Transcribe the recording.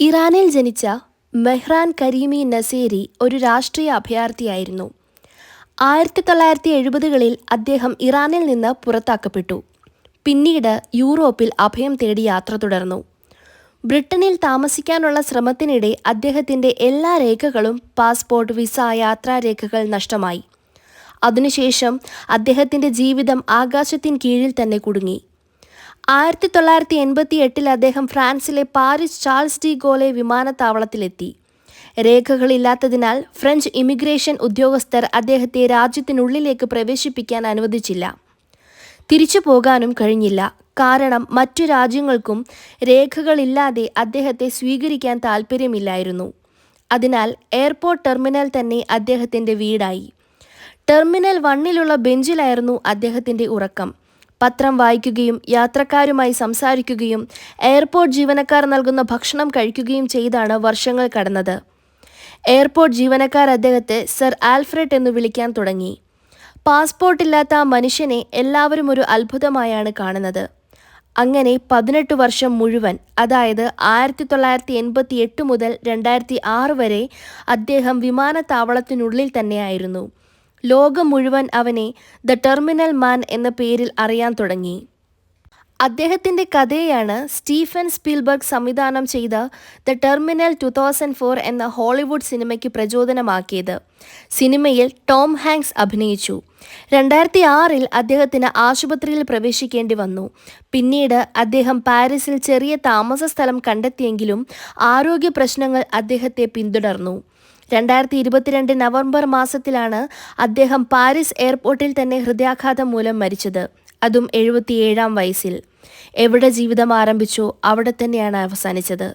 ഇറാനിൽ ജനിച്ച മെഹ്റാൻ കരീമി നസേരി ഒരു രാഷ്ട്രീയ അഭയാർത്ഥിയായിരുന്നു. ആയിരത്തി തൊള്ളായിരത്തി എഴുപതുകളിൽ അദ്ദേഹം ഇറാനിൽ നിന്ന് പുറത്താക്കപ്പെട്ടു. പിന്നീട് യൂറോപ്പിൽ അഭയം തേടി യാത്ര തുടർന്നു. ബ്രിട്ടനിൽ താമസിക്കാനുള്ള ശ്രമത്തിനിടെ അദ്ദേഹത്തിന്റെ എല്ലാ രേഖകളും പാസ്പോർട്ട് വിസ യാത്രാ രേഖകൾ നഷ്ടമായി. അതിനുശേഷം അദ്ദേഹത്തിന്റെ ജീവിതം ആകാശത്തിൻ കീഴിൽ തന്നെ കുടുങ്ങി. ആയിരത്തി തൊള്ളായിരത്തി എൺപത്തി എട്ടിൽ അദ്ദേഹം ഫ്രാൻസിലെ പാരിസ് ചാൾസ് ഡി ഗോലെ വിമാനത്താവളത്തിലെത്തി. രേഖകളില്ലാത്തതിനാൽ ഫ്രഞ്ച് ഇമിഗ്രേഷൻ ഉദ്യോഗസ്ഥർ അദ്ദേഹത്തെ രാജ്യത്തിനുള്ളിലേക്ക് പ്രവേശിപ്പിക്കാൻ അനുവദിച്ചില്ല. തിരിച്ചു പോകാനും കഴിഞ്ഞില്ല. കാരണം മറ്റു രാജ്യങ്ങൾക്കും രേഖകളില്ലാതെ അദ്ദേഹത്തെ സ്വീകരിക്കാൻ താൽപ്പര്യമില്ലായിരുന്നു. അതിനാൽ എയർപോർട്ട് ടെർമിനൽ തന്നെ അദ്ദേഹത്തിന്റെ വീടായി. ടെർമിനൽ വണ്ണിലുള്ള ബെഞ്ചിലായിരുന്നു അദ്ദേഹത്തിന്റെ ഉറക്കം. പത്രം വായിക്കുകയും യാത്രക്കാരുമായി സംസാരിക്കുകയും എയർപോർട്ട് ജീവനക്കാർ നൽകുന്ന ഭക്ഷണം കഴിക്കുകയും ചെയ്താണ് വർഷങ്ങൾ കടന്നത്. എയർപോർട്ട് ജീവനക്കാർ അദ്ദേഹത്തെ സർ ആൽഫ്രഡ് എന്ന് വിളിക്കാൻ തുടങ്ങി. പാസ്പോർട്ടില്ലാത്ത ആ മനുഷ്യനെ എല്ലാവരും ഒരു അത്ഭുതമായാണ് കാണുന്നത്. അങ്ങനെ പതിനെട്ട് വർഷം മുഴുവൻ അതായത് ആയിരത്തി തൊള്ളായിരത്തി എൺപത്തി എട്ട് മുതൽ രണ്ടായിരത്തി ആറ് വരെ അദ്ദേഹം വിമാനത്താവളത്തിനുള്ളിൽ തന്നെയായിരുന്നു. ലോകം മുഴുവൻ അവനെ ദ ടെർമിനൽ മാൻ എന്ന പേരിൽ അറിയാൻ തുടങ്ങി. അദ്ദേഹത്തിന്റെ കഥയാണ് സ്റ്റീഫൻ സ്പീൽബർഗ് സംവിധാനം ചെയ്ത the terminal two thousand four എന്ന ഹോളിവുഡ് സിനിമയ്ക്ക് പ്രചോദനമാക്കിയത്. സിനിമയിൽ ടോം ഹാങ്സ് അഭിനയിച്ചു. രണ്ടായിരത്തി ആറിൽ അദ്ദേഹത്തിന് ആശുപത്രിയിൽ പ്രവേശിക്കേണ്ടി വന്നു. പിന്നീട് അദ്ദേഹം പാരീസിൽ ചെറിയ താമസ സ്ഥലം കണ്ടെത്തിയെങ്കിലും ആരോഗ്യ പ്രശ്നങ്ങൾ അദ്ദേഹത്തെ പിന്തുടർന്നു. രണ്ടായിരത്തി ഇരുപത്തിരണ്ട് നവംബർ മാസത്തിലാണ് അദ്ദേഹം പാരീസ് എയർപോർട്ടിൽ തന്നെ ഹൃദയാഘാതം മൂലം മരിച്ചത്. അതും എഴുപത്തിയേഴാം വയസ്സിൽ. എവിടെ ജീവിതം ആരംഭിച്ചോ അവിടെ തന്നെയാണ് അവസാനിച്ചത്.